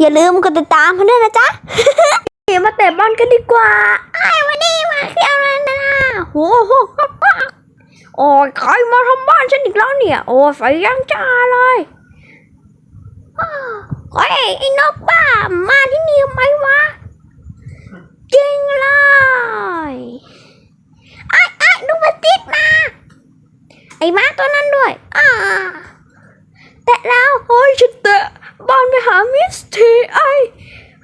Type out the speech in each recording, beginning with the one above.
อย่าลืมกดติดตามกันด้วยนะจ๊ะเดี๋ยวมาเตะบอลกันดีกว่าไอ้วันนี้มาเที่ยวแล้วนะโอ้โหโอ้ยใครมาทำบ้านฉันอีกแล้วเนี่ย โอ้ยไฟยังจ้าเลยอ้ยไอ้นกบ้ามาที่นี่ทำไมวะจริงเลยไอ้ไอ้ดูมันติดมา ไอ้ม้าตัวนั้นด้วยอ่าแตะแล้วเฮ้ยฉันต หามิสทีไอ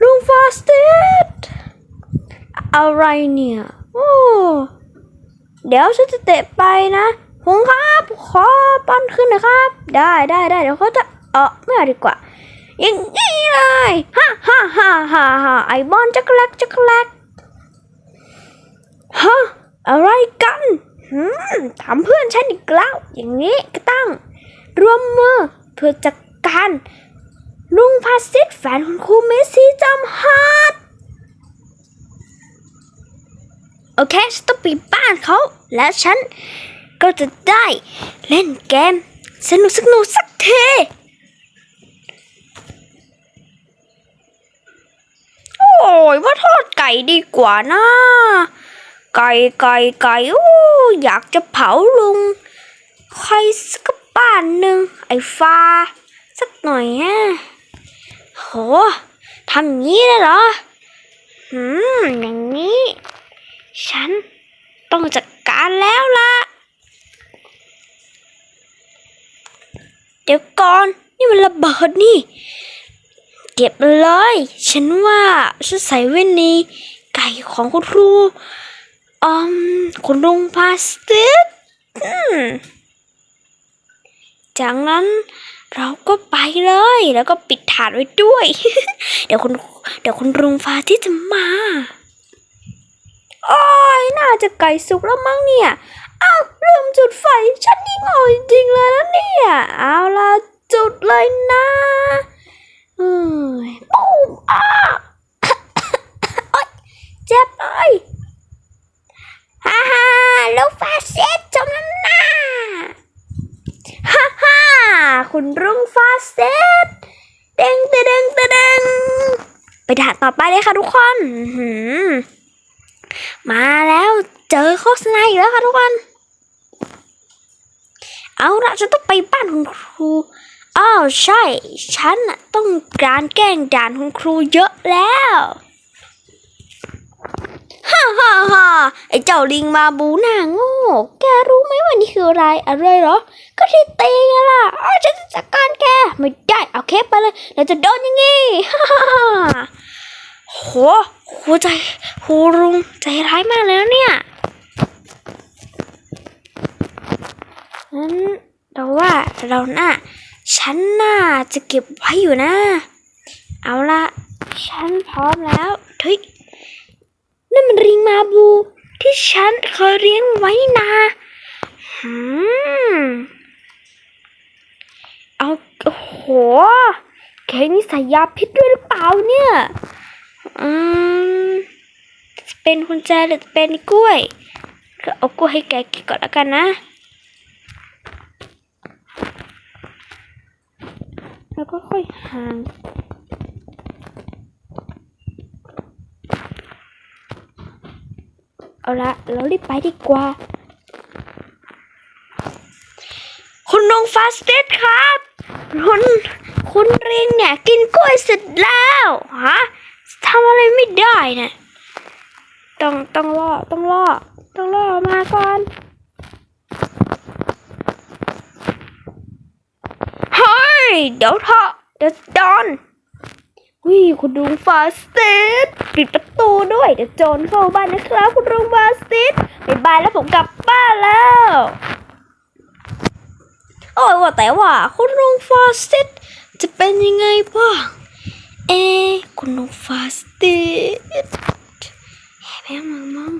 ลุงฟาสเตดอะไรเนี่ย โอ้ เดี๋ยวฉันจะเตะไปนะผมครับ ขอบอลขึ้นนะครับ ได้ได้ได้เดี๋ยวเขาจะเออไม่เอาดีกว่าอย่างนี้เลยฮ่าฮ่าฮ่าฮ่าฮ่าไอบอลจักรแลกจักรแลกฮะอะไรกันหืมถามเพื่อนฉันอีกแล้ว อย่างนี้ก็ตั้งรวมมือเพื่อจัดการ ลุงพาซิตแฟนของครูเมสซี่จำฮาดโอเคฉันต้องไปบ้านเขา แล้วฉันก็จะได้เล่นเกม สนุกสนุกสักทีโอ้ยว่าทอดไก่ดีกว่านะ ไก่ไก่ไก่โอ้อยากจะเผาลุงใครสักบ้านหนึ่งไอ้ฟ้าสักหน่อยฮะ โหทำอย่างนี้เลยเหรอ หืม อย่างนี้ ฉันต้องจัดการแล้วล่ะ เดี๋ยวก่อน นี่มันระเบิดนี่ เก็บเลย ฉันว่าฉันใส่ไว้ในไก่ของคุณครูอืมคุณลุงพาสติสจากนั้น เราก็ไปเลย แล้วก็ปิดถาดไว้ด้วย เดี๋ยวคุณเดี๋ยวคุณลุงฟ้าที่จะมาโอ้ยน่าจะไก่สุกแล้วมั้งเนี่ยอ้าวลืมจุดไฟฉันนี่โง่จริงเลยนะเนี่ยเอาละจุดเลยนะเอ้ยปุ้มอ้าโอ๊ยเจ็บเลยฮ่าฮ่าลูกฟ้าเซ็ตจมน้ำหน้า คุณรุ่งฟ้าเซตเด้งเด้งเด้งไปด่านต่อไปเลยค่ะทุกคนมาแล้วเจอโฆษณาอีกแล้วค่ะทุกคน เอาละฉันต้องไปบ้านคุณครูอ้าวใช่ ฉันต้องการแกล้งด่านคุณครูเยอะแล้ว ฮ่าฮ่าฮ่า ไอ้เจ้าลิงมาบูหน้าโง่ แกรู้ไหมว่านี่คืออะไรอะไรเหรอ ก็ที่ตีไงล่ะอ้าฉันจะจัดการแก ไม่ได้เอาเคปไปเลยเราจะโดนอย่างงี้ฮ่าฮ่าฮ่าโหโหใจโหรุงใจร้ายมากเลยนะเนี่ยงั้นเราว่าเราน่ะฉันน่าจะเก็บไว้อยู่นะ เอาละฉันพร้อมแล้วเฮ้ยนั่นมันริงมาบู ที่ฉันเคยเลี้ยงไว้นาหืมเอาโอ้โหแกนี่ใส่ยาพิษด้วยหรือเปล่าเนี่ย อืมจะเป็นกุญแจหรือจะเป็นกล้วย ก็เอากล้วยให้แกกินก่อนแล้วกันนะ แล้วก็ค่อยห่าง เอาละเรารีบไปดีกว่า คุณนงฟาสเตสครับคุณคุณริงเนี่ย กินกล้วยเสร็จแล้วฮะทำอะไรไม่ได้เนี่ยต้องต้องล่อต้องล่อต้องล่อมาก่อนเฮ้ยเดี๋ยวเถอะเดี๋ยวโดน วิคุณลุงฟาสเตสปิดประตูด้วยเดี๋ยวโจรเข้าบ้านนะครับ คุณลุงฟาสเตสบายบายแล้วผมกลับบ้านแล้วโอ้ยว่าแต่ว่าคุณลุงฟาสเตสจะเป็นยังไงบ้างเอคุณลุงฟาสเตสแม่มังมัง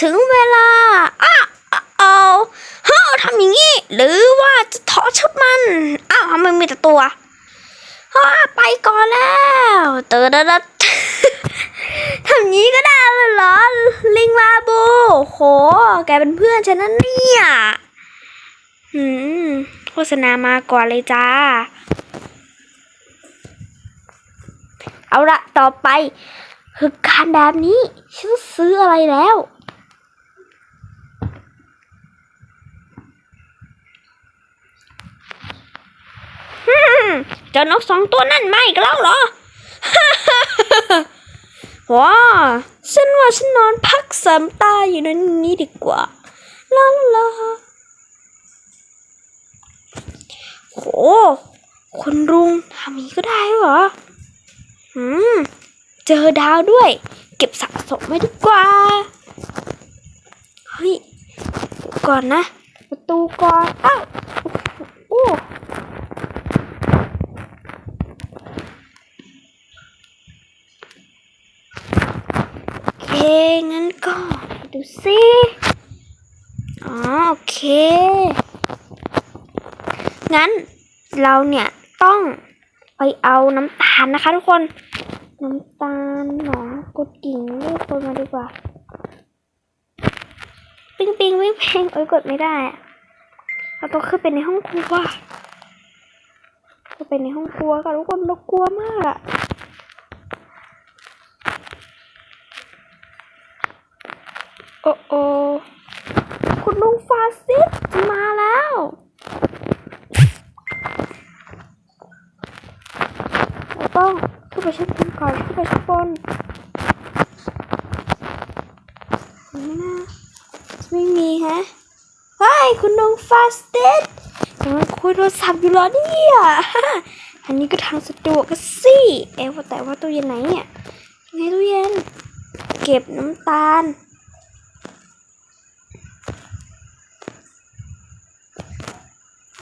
ถึงเวลาอ้าเมีแต่ตัวอ้าไปก่อนแล้วเตอร์ดดทำงนี้ก็ได้เลยเหรอ ลิงลาบูโห แกเป็นเพื่อนฉันนั่นเนี่ยหืมโฆษณามาก่อนเลยจ้า เอาละต่อไปคือการแบบนี้ ฉันซื้ออะไรแล้ว ฮึ่มเจ้านกสองตัวนั่นมาอีกแล้วเหรอว้าฉันว่าฉันนอนพักเสริมตาอยู่ในนี้ดีกว่าลาลาโหคุณลุงทำนี้ก็ได้เหรออืมเจอดาวด้วย เก็บสะสมไว้ดีกว่า เฮ้ยเดี๋ยวก่อนนะ ประตูก่อนอ้าวโอ้โหโอเค งั้นก็ดูสิอ๋อโอเค งั้นเราเนี่ยต้องไปเอาน้ำตาลนะคะทุกคน น้ำตาลหนองกดกิ่งเรียกคนมาดีกว่า ปิงปิงวิ่งเพลงเอ้ยกดไม่ได้เราต้องขึ้นไปในห้องครัวขึ้นไปในห้องครัวกันทุกคนเรากลัวมากอะ โอ้โอคุณลุงฟาซิสมาแล้ว เราต้องขึ้นไปชั้นบนก่อนขึ้นไปชั้นบนไม่น่าไม่มีฮะเฮ้ยคุณน้องฟาสเตดมันคุยโทรศัพท์อยู่เหรอเนี่ยอันนี้ก็ทางสะดวกก็สิเอ๊ะแต่ว่าตู้เย็นไหนเนี่ยไงตู้เย็น เก็บน้ำตาล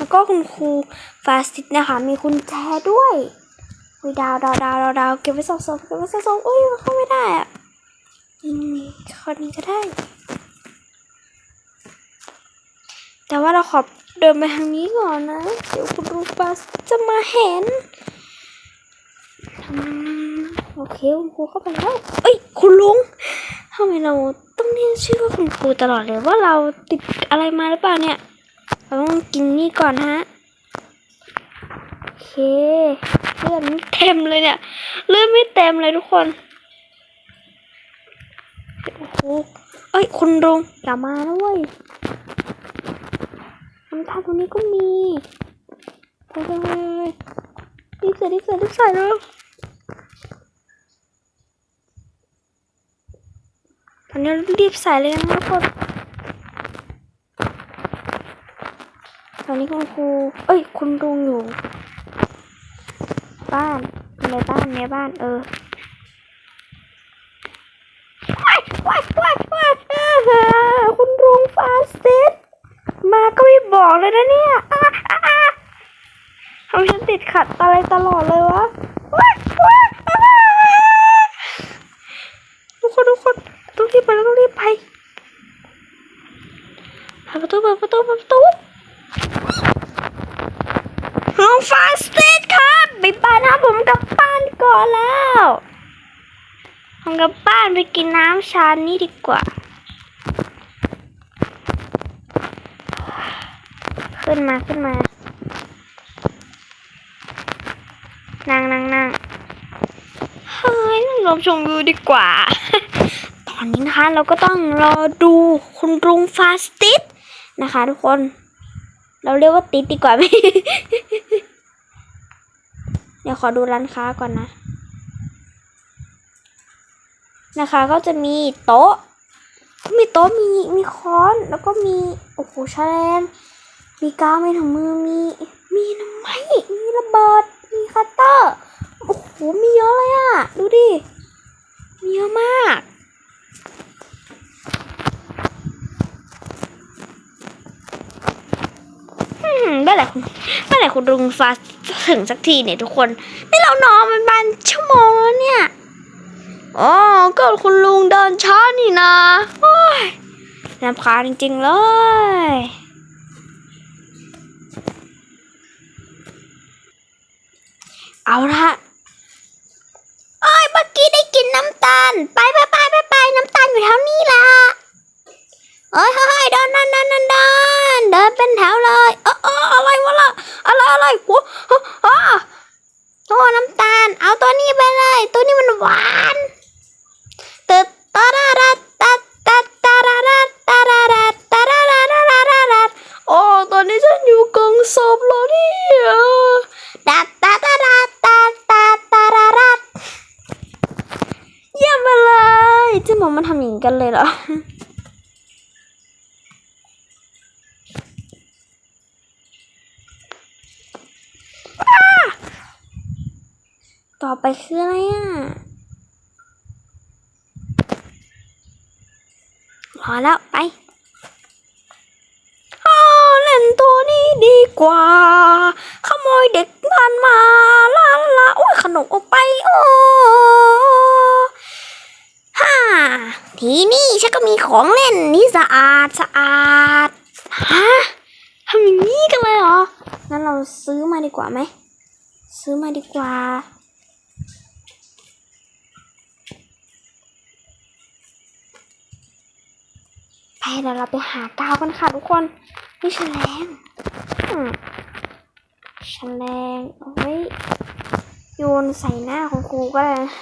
แล้วก็คุณครูฟาสติดนะคะ มีคุณแจด้วยอุ้ยดาวดาวดาวดาวดาวเก็บไว้สองสองเก็บไว้สองสองอุ้ยมันเข้าไม่ได้อะนี่นี่ข้อนี้ก็ได้ แต่ว่าเราขอเดินไปทางนี้ก่อนนะ เดี๋ยวคุณรูปัสจะมาเห็นโอเคคุณครูเข้าไปแล้วเอ้ยคุณลุงทำไมเราต้องเรียกชื่อว่าคุณครูตลอดเลยว่าเราติดอะไรมาหรือเปล่าเนี่ย เราต้องกินนี่ก่อนฮะโอเคเลือดไม่เต็มเลยเนี่ยเลือดไม่เต็มเลยทุกคนโอ้โหเอ้ยคุณลุงอย่ามานะเว้ยน้ำตาลตรงนี้ก็มีไปเลยรีบใส่รีบใส่รีบใส่เลยตอนนี้รีบใส่เลยนะทุกคน ตอนนี้คุณครู เอ้ย คุณลุงอยู่ บ้านในบ้านในบ้าน เออว้ายว้ายว้าวคุณลุงฟาสติสมาก็ไม่บอกเลยนะเนี่ยทำฉันติดขัดอะไรตลอดเลยวะว้ายว้ายอ่าทุกคนทุกคนต้องรีบไปต้องรีบไปเปิดประตูเปิดประตูเปิดประตู ลุงฟาสติสครับไปบ้านนะผมกลับบ้านก่อนแล้วผมกลับบ้านไปกินน้ำชานี่ดีกว่า ขึ้นมาขึ้นมา นั่งนั่งนั่งเฮ้ยนั่งลมชมวิวดีกว่า ตอนนี้นะคะเราก็ต้องรอดูคุณลุงฟาสติสนะคะทุกคน เราเรียกว่าติดดีกว่าไหมเดี๋ยวขอดูร้านค้าก่อนนะ นะคะ ก็จะมีโต๊ะ มีโต๊ะมีมีค้อนแล้วก็มีโอ้โหแฉลงมีกาวมีถุงมือมีมีน้ำไม้มีระเบิด มีคัตเตอร์โอ้โหมีเยอะเลยอะดูดิมีเยอะมากเมื่อไหร่คุณเมื่อไหร่คุณลุงฟ้าถึงสักทีเนี่ยทุกคนนี่เรานอนมันบานชั่วโมงแล้วเนี่ย อ๋อก็คุณลุงเดินช้านี่นะโอ้ยรำคาจริงๆเลย เอาละโอ้ยเมื่อกี้ได้กินน้ำตาล ไปไป ลยเจะมองมันทำอย่างนี้กันเลยเหรอต่อไปคืออะไรอะพอแล้วไปอ้เล่นตัวนี้ดีกว่า ขโมยเด็กบ้านมาลาลาโอ้ยขนมออกไปโอ้ ทีนี่ฉันก็มีของเล่นนี่สะอาดสะอาดฮะทำอย่างนี้กันเลยเหรอ งั้นเราซื้อมาดีกว่าไหม ซื้อมาดีกว่า ไปเดี๋ยวเราไปหากาวกันค่ะทุกคนนี่แฉลงอืมแฉลงเอาไว้โยนใส่หน้าของครูก็ได้นะ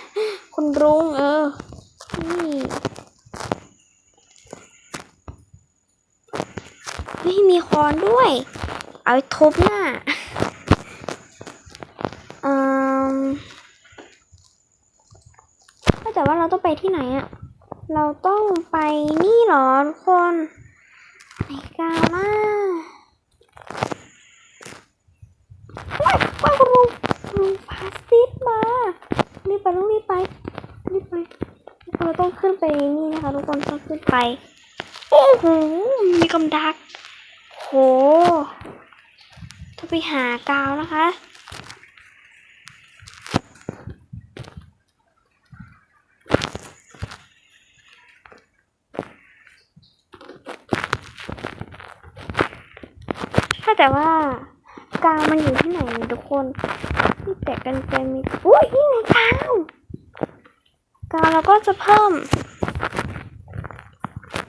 คุณรุงเออ นี่ไม่มีคอนด้วย เอาทุบหน้าอืมแต่ว่าเราต้องไปที่ไหนอะเราต้องไปนี่หรอทุกคนไหนกาล่าว้ายว้ายคุณลุงคุณลุงพาสติสมา รีบไปต้องรีบไป รีบไปเรา ต้องขึ้นไปนี่นะคะทุกคนต้องขึ้นไป โอ้โห มีกำดัก โหต้องไปหากาวนะคะถ้าแต่ว่ากาวมันอยู่ที่ไหนทุกคนที่แตะกันไกลมีอุ้ยนี่ไงกาว กาวเราก็จะเพิ่ม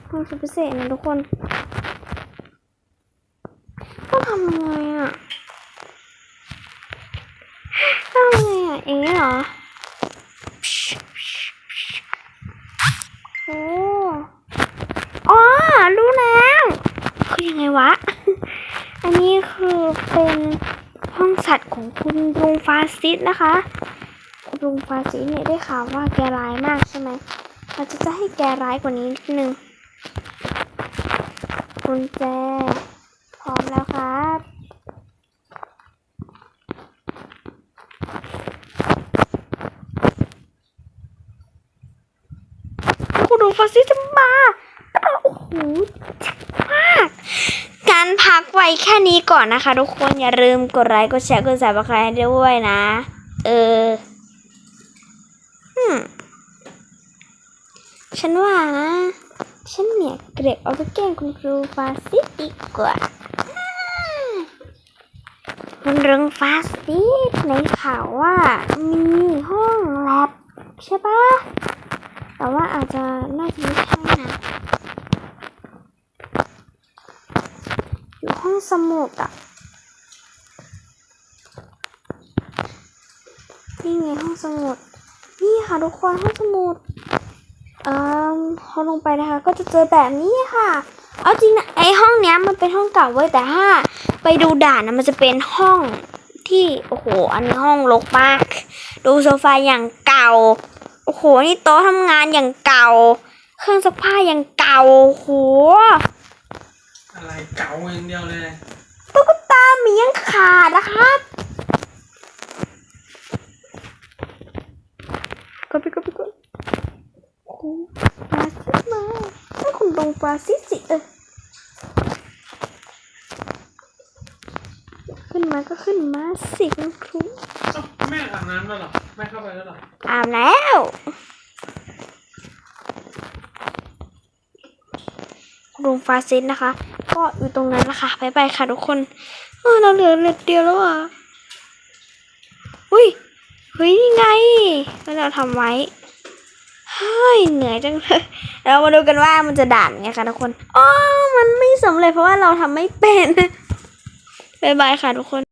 ความสุดพิเศษนะทุกคนต้องทำยังไงอะทำยังไงอะเอ๋เหรอโอ้อ๋อรู้แล้วคือยังไงวะ อันนี้คือเป็นห้องสัตว์ของคุณลุงฟาซิสนะคะ ลุงฟาซิสเนี่ยได้ข่าวว่าแกร้ายมากใช่ไหมเราจะจะให้แกร้ายกว่านี้นิดนึงกุญแจ พร้อมแล้วครับคุณลุงฟาซิจะมาโอ้โหมาก การพักไว้แค่นี้ก่อนนะคะ ทุกคนอย่าลืมกดไลค์กดแชร์กดซับสไครด้วยนะ เออ ฉันว่านะ ฉันเนี่ยเกลียดเอาไปแกล้งคุณครูฟาสติสดีกว่าคุณเรื่องฟาสติสในข่าวว่ามีห้องแลบใช่ปะแต่ว่าอาจจะน่าจะไม่ใช่นะอยู่ห้องสมุดอะนี่ไงห้องสมุด นี่ค่ะทุกคนห้องสมุด อ่อพอลงไปนะคะ ก็จะเจอแบบนี้ค่ะ เอาจริงนะไอห้องเนี้ยมันเป็นห้องเก่าเว้ยแต่ถ้า ไปดูด่านนะมันจะเป็นห้องที่โอ้โห อันนี้ห้องรกมาก ดูโซฟาอย่างเก่า โอ้โห นี่โต๊ะทำงานอย่างเก่า เครื่องซักผ้าอย่างเก่าโอ้โหอะไรเก๋าอย่างเดียวเลยตุ๊กตาหมียังขาดนะครับก็ไปก็ไปก็ คุณฟาซิสมาให้คุณลงฟาซิสสิเออขึ้นมาก็ขึ้นมาสิคุณครูเอ้าแม่อาบน้ำแล้วเหรอแม่เข้าไปแล้วเหรออาบแล้วลุงฟาซิสนะคะ ก็อยู่ตรงนั้นนะคะไปไปค่ะทุกคนเออเราเหลือเล็ดเดียวแล้วอะอุ้ยเฮ้ยนี่ไงแล้วเราทำไว้ เฮ้ยเหนื่อยจังเลยเรามาดูกันว่ามันจะด่านไงคะทุกคนอ๋อมันไม่สำเร็จเพราะว่าเราทำไม่เป็นบายบายค่ะทุกคน